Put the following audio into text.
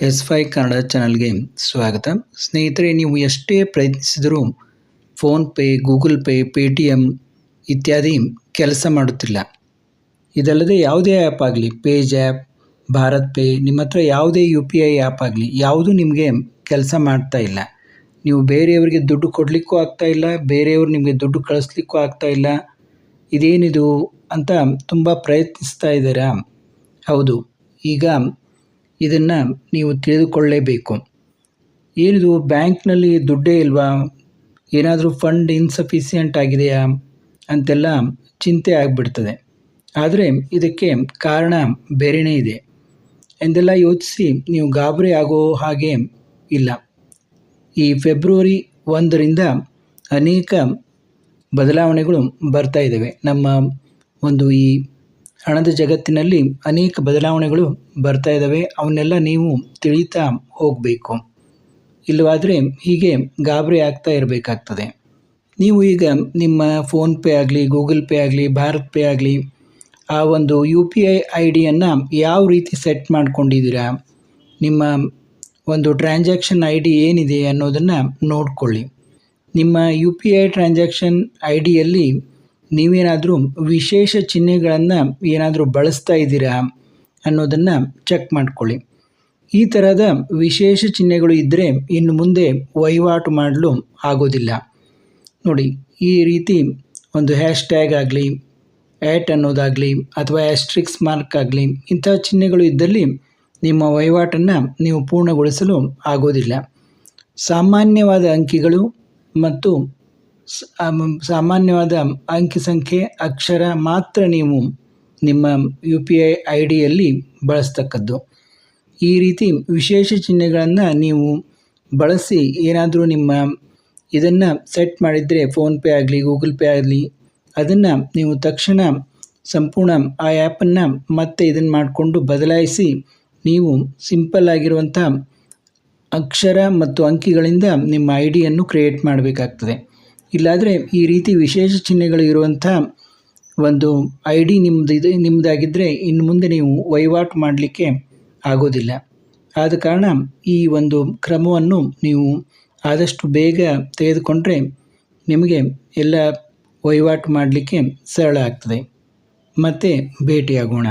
S five Kannada ಚಾನಲ್ಗೆ ಸ್ವಾಗತ. ಸ್ನೇಹಿತರೆ, ನೀವು ಎಷ್ಟೇ ಪ್ರಯತ್ನಿಸಿದರೂ PhonePe Google Pay Paytm ಇತ್ಯಾದಿ ಕೆಲಸ ಮಾಡುತ್ತಿಲ್ಲ. ಇದಲ್ಲದೆ ಯಾವುದೇ ಆ್ಯಪ್ ಆಗಲಿ, ಪೇಜ್ ಆ್ಯಪ್, ಭಾರತ್ ಪೇ, ನಿಮ್ಮ ಹತ್ರ ಯಾವುದೇ ಯು ಪಿ ಐ ಆ್ಯಪ್ ಆಗಲಿ, ಯಾವುದೂ ನಿಮಗೆ ಕೆಲಸ ಮಾಡ್ತಾ ಇಲ್ಲ. ನೀವು ಬೇರೆಯವರಿಗೆ ದುಡ್ಡು ಕೊಡಲಿಕ್ಕೂ ಆಗ್ತಾ ಇಲ್ಲ, ಬೇರೆಯವರು ನಿಮಗೆ ದುಡ್ಡು ಕಳಿಸ್ಲಿಕ್ಕೂ ಆಗ್ತಾ ಇಲ್ಲ. ಇದೇನಿದು ಅಂತ ತುಂಬ ಪ್ರಯತ್ನಿಸ್ತಾ ಇದ್ದೀರಾ? ಹೌದು, ಈಗ ಇದನ್ನು ನೀವು ತಿಳಿದುಕೊಳ್ಳಲೇಬೇಕು ಏನಿದು, ಬ್ಯಾಂಕ್ನಲ್ಲಿ ದುಡ್ಡೇ ಇಲ್ವಾ? ಏನಾದರೂ ಫಂಡ್ ಇನ್ಸಫಿಸಿಯೆಂಟ್ ಆಗಿದೆಯಾ? ಅಂತೆಲ್ಲ ಚಿಂತೆ ಆಗಿಬಿಡ್ತದೆ. ಆದರೆ ಇದಕ್ಕೆ ಕಾರಣ ಬೇರೆಯೇ ಇದೆ. ಎಂದೆಲ್ಲ ಯೋಚಿಸಿ ನೀವು ಗಾಬರಿ ಆಗೋ ಹಾಗೆ ಇಲ್ಲ. ಈ ಫೆಬ್ರವರಿ ಒಂದರಿಂದ ಅನೇಕ ಬದಲಾವಣೆಗಳು ಬರ್ತಾ ಇದ್ದಾವೆ ನಮ್ಮ ಒಂದು ಈ ಹಣದ ಜಗತ್ತಿನಲ್ಲಿ ಅನೇಕ ಬದಲಾವಣೆಗಳು ಬರ್ತಾ ಇದ್ದಾವೆ. ಅವನ್ನೆಲ್ಲ ನೀವು ತಿಳಿತಾ ಹೋಗಬೇಕು. ಇಲ್ಲವಾದರೆ ಹೀಗೆ ಗಾಬರಿ ಆಗ್ತಾ ಇರಬೇಕಾಗ್ತದೆ. ನೀವು ಈಗ ನಿಮ್ಮ ಫೋನ್ಪೇ ಆಗಲಿ, ಗೂಗಲ್ ಪೇ ಆಗಲಿ, ಭಾರತ್ ಪೇ ಆಗಲಿ, ಆ ಒಂದು ಯು ಪಿ ಐ ಐ ಡಿಯನ್ನು ಯಾವ ರೀತಿ ಸೆಟ್ ಮಾಡ್ಕೊಂಡಿದ್ದೀರಾ? ನಿಮ್ಮ ಒಂದು ಟ್ರಾನ್ಸಾಕ್ಷನ್ ಐ ಡಿ ಏನಿದೆ ಅನ್ನೋದನ್ನು ನೋಡಿಕೊಳ್ಳಿ. ನಿಮ್ಮ U P I transaction I ಡಿಯಲ್ಲಿ ನೀವೇನಾದರೂ ವಿಶೇಷ ಚಿಹ್ನೆಗಳನ್ನು ಏನಾದರೂ ಬಳಸ್ತಾ ಇದ್ದೀರಾ ಅನ್ನೋದನ್ನು ಚೆಕ್ ಮಾಡಿಕೊಳ್ಳಿ. ಈ ಥರದ ವಿಶೇಷ ಚಿಹ್ನೆಗಳು ಇದ್ದರೆ ಇನ್ನು ಮುಂದೆ ವಹಿವಾಟು ಮಾಡಲು ಆಗೋದಿಲ್ಲ. ನೋಡಿ, ಈ ರೀತಿ ಒಂದು ಹ್ಯಾಶ್ ಟ್ಯಾಗ್ ಆಗಲಿ ಆ್ಯಟ್ ಅನ್ನೋದಾಗಲಿ, ಅಥವಾ ಆಸ್ಟ್ರಿಕ್ಸ್ ಮಾರ್ಕ್ ಆಗಲಿ, ಇಂಥ ಚಿಹ್ನೆಗಳು ಇದ್ದಲ್ಲಿ ನಿಮ್ಮ ವಹಿವಾಟನ್ನು ನೀವು ಪೂರ್ಣಗೊಳಿಸಲು ಆಗೋದಿಲ್ಲ. ಸಾಮಾನ್ಯವಾದ ಅಂಕಿಗಳು ಮತ್ತು ಸಾಮಾನ್ಯವಾದ ಅಂಕಿ ಸಂಖ್ಯೆ, ಅಕ್ಷರ ಮಾತ್ರ ನೀವು ನಿಮ್ಮ ಯು ಪಿ ಐ ಐ ಡಿಯಲ್ಲಿ ಬಳಸ್ತಕ್ಕದ್ದು. ಈ ರೀತಿ ವಿಶೇಷ ಚಿಹ್ನೆಗಳನ್ನು ನೀವು ಬಳಸಿ ಏನಾದರೂ ನಿಮ್ಮ ಇದನ್ನು ಸೆಟ್ ಮಾಡಿದರೆ ಫೋನ್ಪೇ ಆಗಲಿ, ಗೂಗಲ್ ಪೇ ಆಗಲಿ, ಅದನ್ನು ನೀವು ತಕ್ಷಣ ಸಂಪೂರ್ಣ ಆ ಆ್ಯಪನ್ನು ಮತ್ತೆ ಇದನ್ನು ಮಾಡಿಕೊಂಡು ಬದಲಾಯಿಸಿ ನೀವು ಸಿಂಪಲ್ ಆಗಿರುವಂಥ ಅಕ್ಷರ ಮತ್ತು ಅಂಕಿಗಳಿಂದ ನಿಮ್ಮ ಐ ಡಿಯನ್ನು ಕ್ರಿಯೇಟ್ ಮಾಡಬೇಕಾಗ್ತದೆ. ಇಲ್ಲಾದರೆ ಈ ರೀತಿ ವಿಶೇಷ ಚಿಹ್ನೆಗಳು ಇರುವಂಥ ಒಂದು ಐ ಡಿ ನಿಮ್ಮದು ಇದೆ ನಿಮ್ಮದಾಗಿದ್ದರೆ ಇನ್ನು ಮುಂದೆ ನೀವು ವಹಿವಾಟು ಮಾಡಲಿಕ್ಕೆ ಆಗೋದಿಲ್ಲ. ಆದ ಕಾರಣ ಈ ಒಂದು ಕ್ರಮವನ್ನು ನೀವು ಆದಷ್ಟು ಬೇಗ ತೆಗೆದುಕೊಂಡ್ರೆ ನಿಮಗೆ ಎಲ್ಲ ವಹಿವಾಟು ಮಾಡಲಿಕ್ಕೆ ಸರಳ ಆಗ್ತದೆ. ಮತ್ತೆ ಭೇಟಿಯಾಗೋಣ.